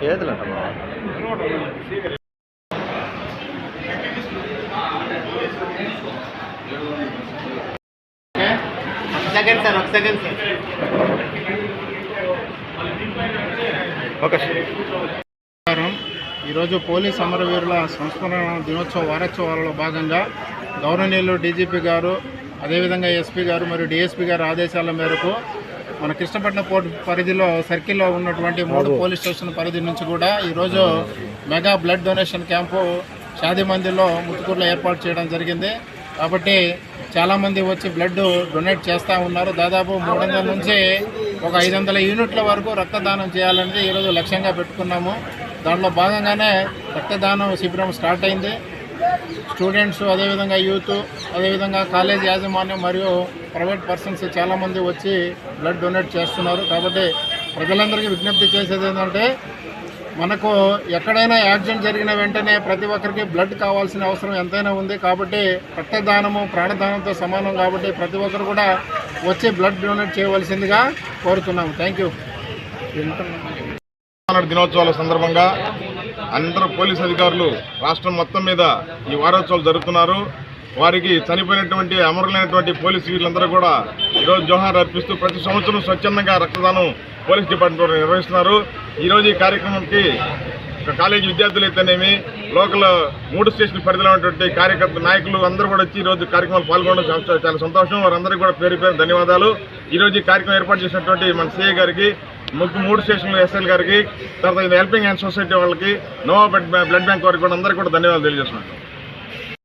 చేతులంట second sir ఒక second sir okay ఈరోజు police అమరవీరుల సంస్మరణ దినోత్సవ వారోత్సవాలలో భాగంగా గౌరవనీయులు డీజీపీ గారు అదేవిధంగా ఎస్పీ గారు మరియు డిఎస్పీ గారి ఆదేశాల మేరకు మన కృష్ణపట్నం పోర్ట్ పరిధిలో సర్కిల్లో ఉన్నటువంటి మూడు పోలీస్ స్టేషన్ పరిధి నుంచి కూడా ఈరోజు మెగా బ్లడ్ డొనేషన్ క్యాంపు షాదీ మందిర్లో ముత్తుకూరులో ఏర్పాటు చేయడం జరిగింది. కాబట్టి చాలామంది వచ్చి బ్లడ్ డొనేట్ చేస్తూ ఉన్నారు. దాదాపు మూడు వందల నుంచి ఒక ఐదు వందల యూనిట్ల వరకు రక్తదానం చేయాలనేది ఈరోజు లక్ష్యంగా పెట్టుకున్నాము. దాంట్లో భాగంగానే రక్తదానం శిబిరం స్టార్ట్ అయింది. స్టూడెంట్స్ అదేవిధంగా యూత్ అదేవిధంగా కాలేజ్ యాజమాన్యం మరియు ప్రైవేట్ పర్సన్స్ చాలామంది వచ్చి బ్లడ్ డొనేట్ చేస్తున్నారు. కాబట్టి ప్రజలందరికీ విజ్ఞప్తి చేసేది ఏంటంటే మనకు ఎక్కడైనా యాక్సిడెంట్ జరిగిన వెంటనే ప్రతి ఒక్కరికి బ్లడ్ కావాల్సిన అవసరం ఎంతైనా ఉంది. కాబట్టి రక్తదానము ప్రాణదానంతో సమానం కాబట్టి ప్రతి ఒక్కరు కూడా వచ్చి బ్లడ్ డొనేట్ చేయవలసిందిగా కోరుతున్నాము. థ్యాంక్ యూ దినోత్సవాల సందర్భంగా అందరూ పోలీస్ అధికారులు రాష్ట్రం మొత్తం మీద ఈ వారోత్సవాలు జరుపుతున్నారు. వారికి చనిపోయినటువంటి అమరులైనటువంటి పోలీస్ వీళ్ళందరూ కూడా ఈరోజు జోహార్ అర్పిస్తూ ప్రతి సంవత్సరం స్వచ్ఛందంగా రక్తదానం పోలీస్ డిపార్ట్మెంట్ నిర్వహిస్తున్నారు. ఈరోజు ఈ కార్యక్రమంకి ఒక కాలేజీ విద్యార్థులు అయితేనేమి లోకల్ మూడు స్టేషన్ పరిధిలో ఉన్నటువంటి కార్యకర్త నాయకులు అందరూ కూడా వచ్చి ఈరోజు కార్యక్రమాలు పాల్గొనడం చాలా- సంతోషం. వారందరికీ కూడా పేరు పేరు ధన్యవాదాలు. ఈరోజు ఈ కార్యక్రమం ఏర్పాటు చేసినటువంటి మన సీఏ గారికి ముగ్గు మూడు స్టేషన్లు ఎస్ఎల్ గారికి తర్వాత హెల్పింగ్ హ్యాండ్ సొసైటీ వాళ్ళకి నోవా బ్లడ్ బ్లడ్ బ్యాంక్ వారికి కూడా అందరికీ కూడా ధన్యవాదాలు తెలియజేస్తున్నాను.